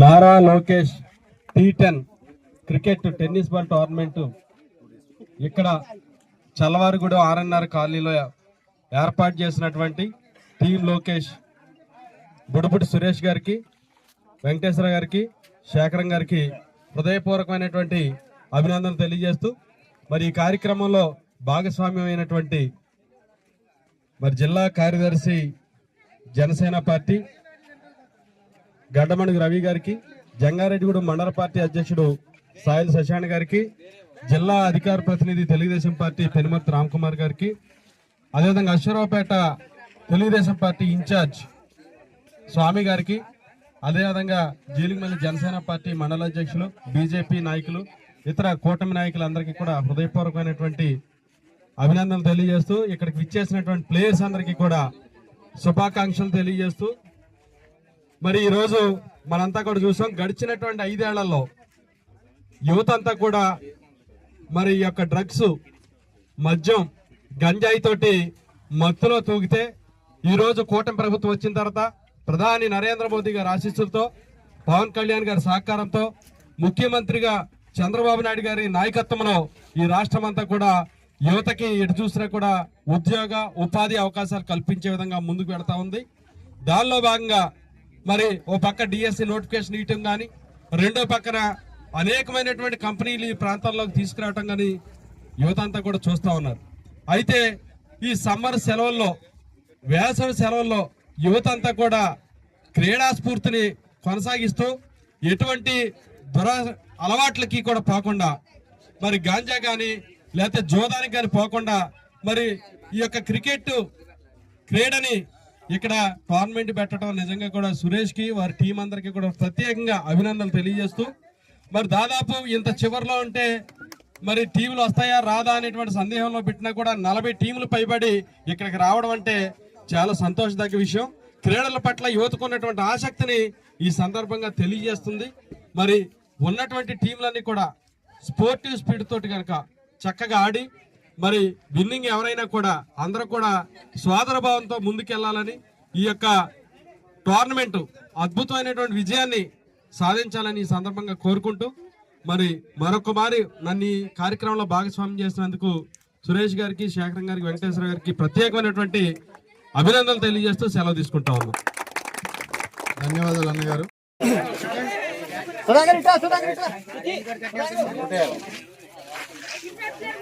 Nara Lokesh T ten cricket tennis ball tournament ఇక్కడ Challavarigudem RNR కాలనీలో ఏర్పాటు చేసినటువంటి టీం లోకేష్ బుడబుడి సురేష్ గారికి వెంకటేశ్వర గారికి శేఖరం గారికి హృదయపూర్వకమైనటువంటి అభినందనలు తెలియజేస్తూ మరి ఈ కార్యక్రమంలో భాగస్వామ్యమైనటువంటి మరి జిల్లా కార్యదర్శి జనసేన పార్టీ గడ్డమణుగు రవి గారికి జంగారెడ్డిగూడెం మండల పార్టీ అధ్యక్షుడు సాయిల్ శశాంక్ గారికి జిల్లా అధికార ప్రతినిధి తెలుగుదేశం పార్టీ పెనుమర్తి రామ్కుమార్ గారికి అదేవిధంగా Aswaraopeta Telugu Desam party in charge Swamy గారికి అదేవిధంగా జీలింగమల్లి జనసేన పార్టీ మండల అధ్యక్షులు బీజేపీ నాయకులు ఇతర కూటమి నాయకులందరికీ కూడా హృదయపూర్వకమైనటువంటి అభినందనలు తెలియజేస్తూ ఇక్కడికి విచ్చేసినటువంటి ప్లేయర్స్ అందరికీ కూడా శుభాకాంక్షలు తెలియజేస్తూ మరి ఈరోజు మనంతా కూడా చూసాం గడిచినటువంటి ఐదేళ్ళలో యువత అంతా కూడా మరి ఈ యొక్క డ్రగ్స్ మద్యం గంజాయి తోటి మత్తులో తూగితే ఈరోజు కూటమి ప్రభుత్వం వచ్చిన తర్వాత ప్రధాని నరేంద్ర మోదీ గారి ఆశీస్సులతో పవన్ కళ్యాణ్ గారి సహకారంతో ముఖ్యమంత్రిగా చంద్రబాబు నాయుడు గారి నాయకత్వంలో ఈ రాష్ట్రం అంతా కూడా యువతకి ఎటు చూసినా కూడా ఉద్యోగ ఉపాధి అవకాశాలు కల్పించే విధంగా ముందుకు పెడతా ఉంది. దానిలో భాగంగా మరి ఓ పక్క డిఎస్సి నోటిఫికేషన్ ఇవ్వటం కానీ రెండో పక్కన అనేకమైనటువంటి కంపెనీలు ఈ ప్రాంతాల్లోకి తీసుకురావటం కానీ యువత అంతా కూడా చూస్తూ ఉన్నారు. అయితే ఈ సమ్మర్ సెలవుల్లో వేసవి సెలవుల్లో యువత అంతా కూడా క్రీడా స్ఫూర్తిని కొనసాగిస్తూ ఎటువంటి దుర అలవాట్లకి కూడా పోకుండా మరి గాంజా కానీ లేకపోతే జోదానికి కానీ పోకుండా మరి ఈ యొక్క క్రికెట్ క్రీడని ఇక్కడ టోర్నమెంట్ పెట్టడం నిజంగా కూడా సురేష్కి వారి టీం అందరికి కూడా ప్రత్యేకంగా అభినందనలు తెలియజేస్తూ మరి దాదాపు ఇంత చివరిలో ఉంటే మరి టీములు వస్తాయా రాదా అనేటువంటి సందేహంలో పెట్టినా కూడా నలభై టీములు పైబడి ఇక్కడికి రావడం అంటే చాలా సంతోషదగ్గ విషయం. క్రీడల పట్ల యువతకు ఉన్నటువంటి ఆసక్తిని ఈ సందర్భంగా తెలియజేస్తుంది. మరి ఉన్నటువంటి టీంలన్నీ కూడా స్పోర్టివ్ స్పీడ్ తోటి కనుక చక్కగా ఆడి మరి విన్నింగ్ ఎవరైనా కూడా అందరూ కూడా సోదర భావంతో ముందుకెళ్ళాలని ఈ యొక్క టోర్నమెంట్ అద్భుతమైనటువంటి విజయాన్ని సాధించాలని ఈ సందర్భంగా కోరుకుంటూ మరి మరొక మారి నన్ను ఈ కార్యక్రమంలో భాగస్వామ్యం చేసినందుకు సురేష్ గారికి శేఖరం గారికి వెంకటేశ్వర గారికి ప్రత్యేకమైనటువంటి అభినందనలు తెలియజేస్తూ సెలవు తీసుకుంటా ఉన్నాం. ధన్యవాదాలు అన్నగారు ఏం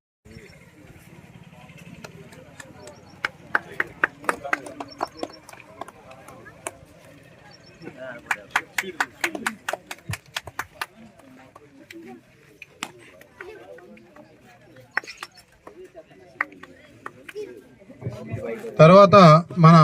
తర్వాత మన